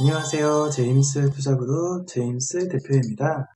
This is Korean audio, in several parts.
안녕하세요. 제임스 투자그룹 제임스 대표입니다.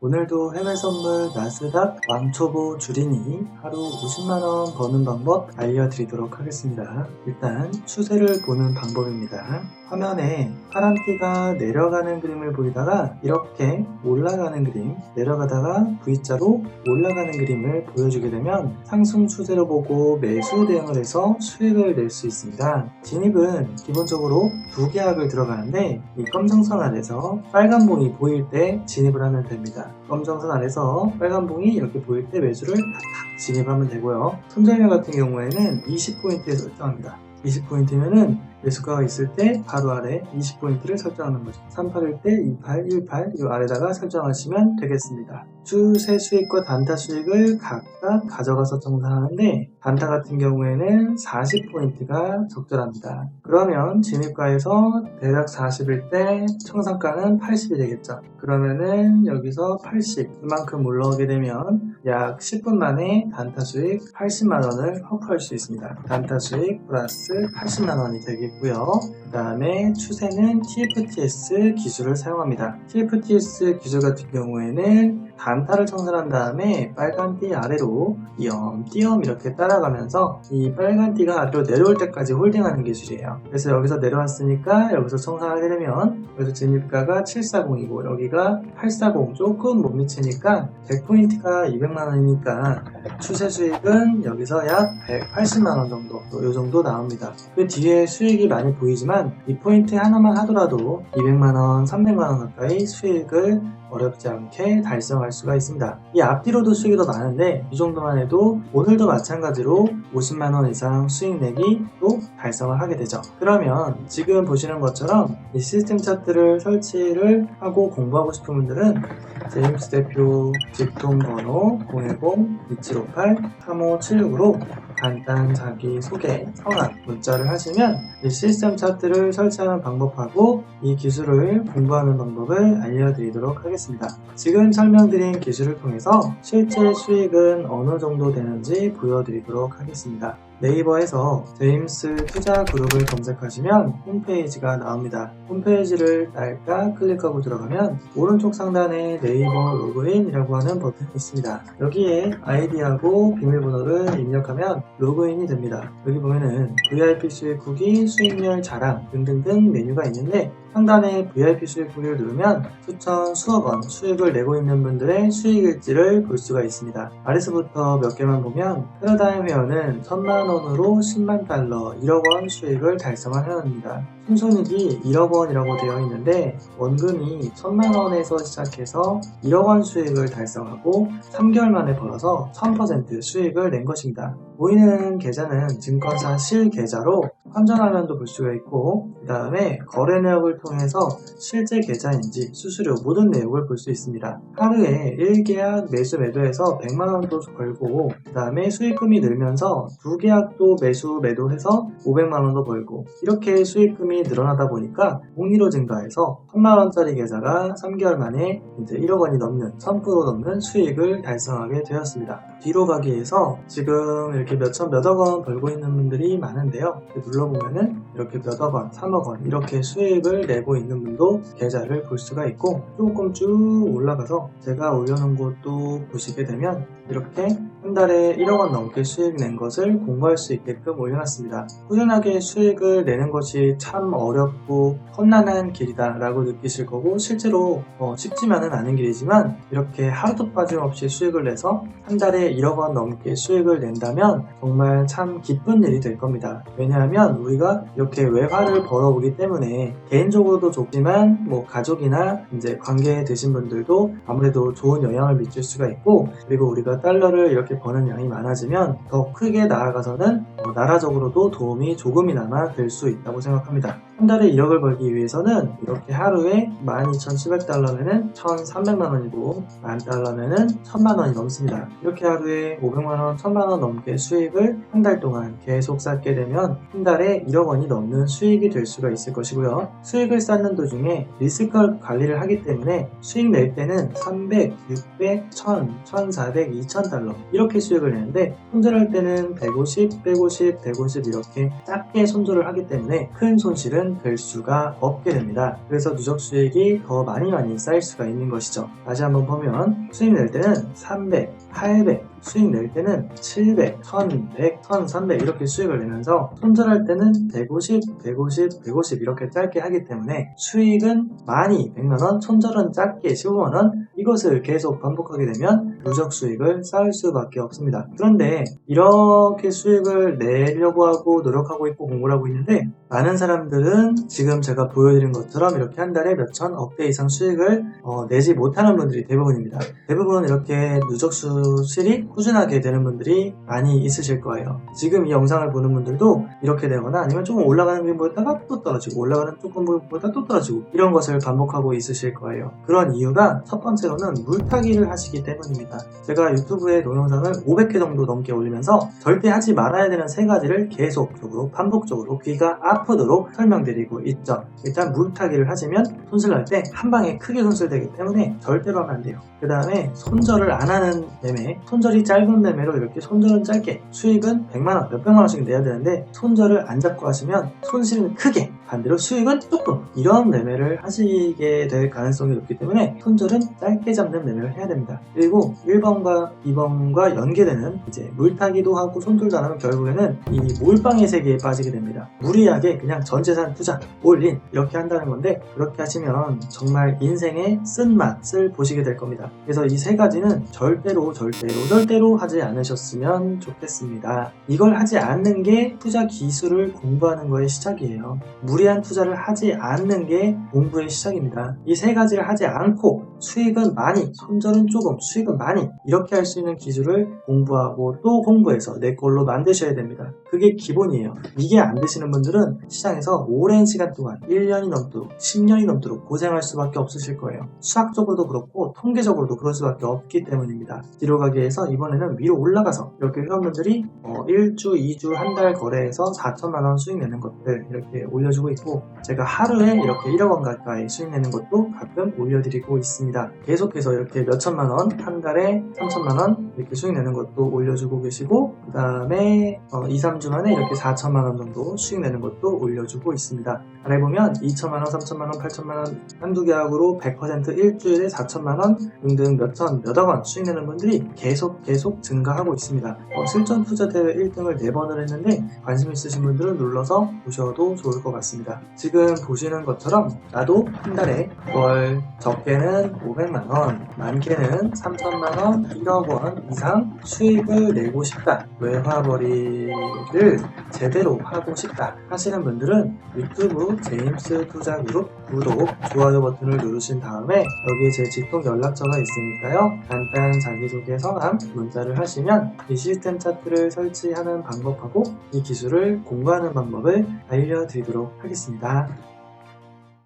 오늘도 해외 선물 나스닥 왕초보 줄이니 하루 50만원 버는 방법 알려드리도록 하겠습니다. 일단 추세를 보는 방법입니다. 화면에 파란 띠가 내려가는 그림을 보이다가 이렇게 올라가는 그림, 내려가다가 V자로 올라가는 그림을 보여주게 되면 상승 추세를 보고 매수 대응을 해서 수익을 낼 수 있습니다. 진입은 기본적으로 두 계약을 들어가는데 이 검정선 안에서 빨간 봉이 보일 때 진입을 하면 됩니다. 검정선 안에서 빨간 봉이 이렇게 보일 때 매수를 탁탁 진입하면 되고요. 손절량 같은 경우에는 20포인트에 설정합니다. 20포인트면은 매수가가 있을 때 바로 아래 20포인트를 설정하는 거죠. 3팔일 때 28, 18, 이 아래다가 설정하시면 되겠습니다. 추세 수익과 단타 수익을 각각 가져가서 정산하는데 단타 같은 경우에는 40포인트가 적절합니다. 그러면 진입가에서 대략 40일 때 청산가는 80이 되겠죠. 그러면은 여기서 80 그만큼 올라오게 되면 약 10분 만에 단타 수익 80만 원을 확보할 수 있습니다. 단타 수익 플러스 80만 원이 되겠고요. 그 다음에 추세는 TFTS 기술을 사용합니다. TFTS 기술 같은 경우에는 단타를 청산한 다음에 빨간 띠 아래로 띄엄 띄엄 이렇게 따라가면서 이 빨간 띠가 아래로 내려올 때까지 홀딩하는 기술이에요. 그래서 여기서 내려왔으니까 여기서 청산하게 되면 여기서 진입가가 740이고 여기가 840 조금 못 미치니까 100포인트가 200만 원이니까 추세 수익은 여기서 약 180만 원 정도 이 정도 나옵니다. 그 뒤에 수익이 많이 보이지만 이 포인트 하나만 하더라도 200만 원, 300만 원 가까이 수익을 어렵지 않게 달성할 수가 있습니다. 이 앞뒤로도 수익이 더 많은데 이 정도만 해도 오늘도 마찬가지로 50만원 이상 수익 내기 또 달성을 하게 되죠. 그러면 지금 보시는 것처럼 이 시스템 차트를 설치를 하고 공부하고 싶은 분들은 제임스 대표 직통번호 010-2758-3576으로 간단 자기소개, 성함, 문자를 하시면 이 시스템 차트를 설치하는 방법하고 이 기술을 공부하는 방법을 알려드리도록 하겠습니다. 지금 설명드린 기술을 통해서 실제 수익은 어느 정도 되는지 보여드리도록 하겠습니다. 네이버에서 제임스 투자 그룹을 검색하시면 홈페이지가 나옵니다. 홈페이지를 딸깍 클릭하고 들어가면 오른쪽 상단에 네이버 로그인이라고 하는 버튼이 있습니다. 여기에 아이디하고 비밀번호를 입력하면 로그인이 됩니다. 여기 보면은 VIP 수익 후기, 수익률 자랑 등등등 메뉴가 있는데 상단에 VIP 수익 후기를 누르면 수천 수억 원 수익을 내고 있는 분들의 수익 일지를 볼 수가 있습니다. 아래서부터 몇 개만 보면 패러다임 회원은 천만 원으로 10만 달러 1억 원 수익을 달성한 회원입니다. 순손익이 1억 원이라고 되어 있는데 원금이 천만 원에서 시작해서 1억 원 수익을 달성하고 3개월 만에 벌어서 1000% 수익을 낸 것입니다. 보이는 계좌는 증권사 실계좌로 환전화면도 볼 수가 있고 그 다음에 거래 내역을 통해서 실제 계좌인지 수수료 모든 내역을 볼 수 있습니다. 하루에 1계약 매수 매도해서 100만원도 벌고 그 다음에 수익금이 늘면서 2계약도 매수 매도해서 500만원도 벌고 이렇게 수익금이 늘어나다 보니까 공리로 증가해서 1000만원짜리 계좌가 3개월 만에 이제 1억 원이 넘는 1000% 넘는 수익을 달성하게 되었습니다. 뒤로 가기 위해서 지금 이렇게 몇천 몇억 원 벌고 있는 분들이 많은데요. 눌러보면은 이렇게 몇억 원, 3억 원 이렇게 수익을 내고 있는 분도 계좌를 볼 수가 있고 조금 쭉 올라가서 제가 올려놓은 곳도 보시게 되면 이렇게 한 달에 1억 원 넘게 수익 낸 것을 공부할 수 있게끔 올려놨습니다. 꾸준하게 수익을 내는 것이 참 어렵고 험난한 길이다 라고 느끼실 거고 실제로 어, 쉽지만은 않은 길이지만 이렇게 하루도 빠짐없이 수익을 내서 한 달에 1억 원 넘게 수익을 낸다면 정말 참 기쁜 일이 될 겁니다. 왜냐하면 우리가 이렇게 외화를 벌어오기 때문에 개인적으로도 좋지만 뭐 가족이나 이제 관계에 드신 분들도 아무래도 좋은 영향을 미칠 수가 있고 그리고 우리가 달러를 이렇게 이렇게 버는 양이 많아지면 더 크게 나아가서는 어, 나라적으로도 도움이 조금이나마 될 수 있다고 생각합니다. 한 달에 1억을 벌기 위해서는 이렇게 하루에 12,700달러면은 1,300만 원이고 만 달러면은 1,000만 원이 넘습니다. 이렇게 하루에 500만 원, 1,000만 원 넘게 수익을 한 달 동안 계속 쌓게 되면 한 달에 1억 원이 넘는 수익이 될 수가 있을 것이고요. 수익을 쌓는 도중에 리스크 관리를 하기 때문에 수익 낼 때는 300, 600, 1000, 1400, 2000달러 이렇게 수익을 내는데 손절할 때는 150, 150, 150 이렇게 작게 손절을 하기 때문에 큰 손실은 될 수가 없게 됩니다. 그래서 누적 수익이 더 많이 많이 쌓일 수가 있는 것이죠. 다시 한번 보면 수익 낼 때는 300, 800, 수익 낼 때는 700, 1100, 1300 이렇게 수익을 내면서 손절할 때는 150, 150, 150 이렇게 짧게 하기 때문에 수익은 많이 100만원, 손절은 작게 15만원 이것을 계속 반복하게 되면 누적 수익을 쌓을 수밖에 없습니다. 그런데 이렇게 수익을 내려고 하고 노력하고 있고 공부를 하고 있는데 많은 사람들은 지금 제가 보여드린 것처럼 이렇게 한 달에 몇천 억대 이상 수익을 어, 내지 못하는 분들이 대부분입니다. 대부분 이렇게 누적 수 실이 꾸준하게 되는 분들이 많이 있으실 거예요. 지금 이 영상을 보는 분들도 이렇게 되거나 아니면 조금 올라가는 게 보였다가 또 떨어지고 올라가는 조금 보였다가 또 떨어지고 이런 것을 반복하고 있으실 거예요. 그런 이유가 첫 번째로는 물타기를 하시기 때문입니다. 제가 유튜브에 동영상을 500개 정도 넘게 올리면서 절대 하지 말아야 되는 세 가지를 계속적으로 반복적으로 귀가 아프도록 설명드리고 있죠. 일단 물타기를 하시면 손실날 때 한 방에 크게 손실되기 때문에 절대로 하면 안 돼요. 그 다음에 손절을 안 하는 매매, 손절이 짧은 매매로 이렇게 손절은 짧게 수익은 100만원, 몇백만원씩 내야 되는데 손절을 안 잡고 하시면 손실은 크게 반대로 수익은 조금 이런 매매를 하시게 될 가능성이 높기 때문에 손절은 짧게 잡는 매매를 해야 됩니다. 그리고 1번과 2번과 연계되는 이제 물타기도 하고 손절도 안 하면 결국에는 이 몰빵의 세계에 빠지게 됩니다. 무리하게 그냥 전 재산 투자, 올인 이렇게 한다는 건데 그렇게 하시면 정말 인생의 쓴맛을 보시게 될 겁니다. 그래서 이 세 가지는 절대로 절대로 절대로 하지 않으셨으면 좋겠습니다. 이걸 하지 않는 게 투자 기술을 공부하는 거의 시작이에요. 무리한 투자를 하지 않는 게 공부의 시작입니다. 이 세 가지를 하지 않고 수익은 많이, 손절은 조금, 수익은 많이 이렇게 할 수 있는 기술을 공부하고 또 공부해서 내 걸로 만드셔야 됩니다. 그게 기본이에요. 이게 안 되시는 분들은 시장에서 오랜 시간 동안 1년이 넘도록 10년이 넘도록 고생할 수밖에 없으실 거예요. 수학적으로도 그렇고 통계적으로도 그럴 수밖에 없기 때문입니다. 뒤로 가기 위해서 이번에는 위로 올라가서 이렇게 회원분들이 어, 1주, 2주, 한 달 거래해서 4천만 원 수익 내는 것들 이렇게 올려주고 있고 제가 하루에 이렇게 1억 원 가까이 수익 내는 것도 가끔 올려드리고 있습니다. 계속해서 이렇게 몇 천만 원, 한 달에 3천만 원 이렇게 수익 내는 것도 올려주고 계시고 그 다음에 2, 3주 만에 이렇게 4천만 원 정도 수익 내는 것도 올려주고 있습니다. 아래 보면 2천만 원, 3천만 원, 8천만 원 한두 계약으로 100% 일주일에 4천만 원 등등 몇천, 몇억 원 수익 내는 분들이 계속 계속 증가하고 있습니다. 어, 실전 투자 대회 1등을 4번을 했는데 관심 있으신 분들은 눌러서 보셔도 좋을 것 같습니다. 지금 보시는 것처럼 나도 한 달에 월 적게는 500만 원, 많게는 3천만 원, 1억 원 이상 수익을 내고 싶다. 외화벌이를 제대로 하고 싶다 하시는 분들은 유튜브 제임스 투자 그룹 구독, 좋아요 버튼을 누르신 다음에 여기에 제 직통 연락처가 있으니까요. 간단 자기소개 성함 문자를 하시면 이 시스템 차트를 설치하는 방법하고 이 기술을 공부하는 방법을 알려드리도록 하겠습니다.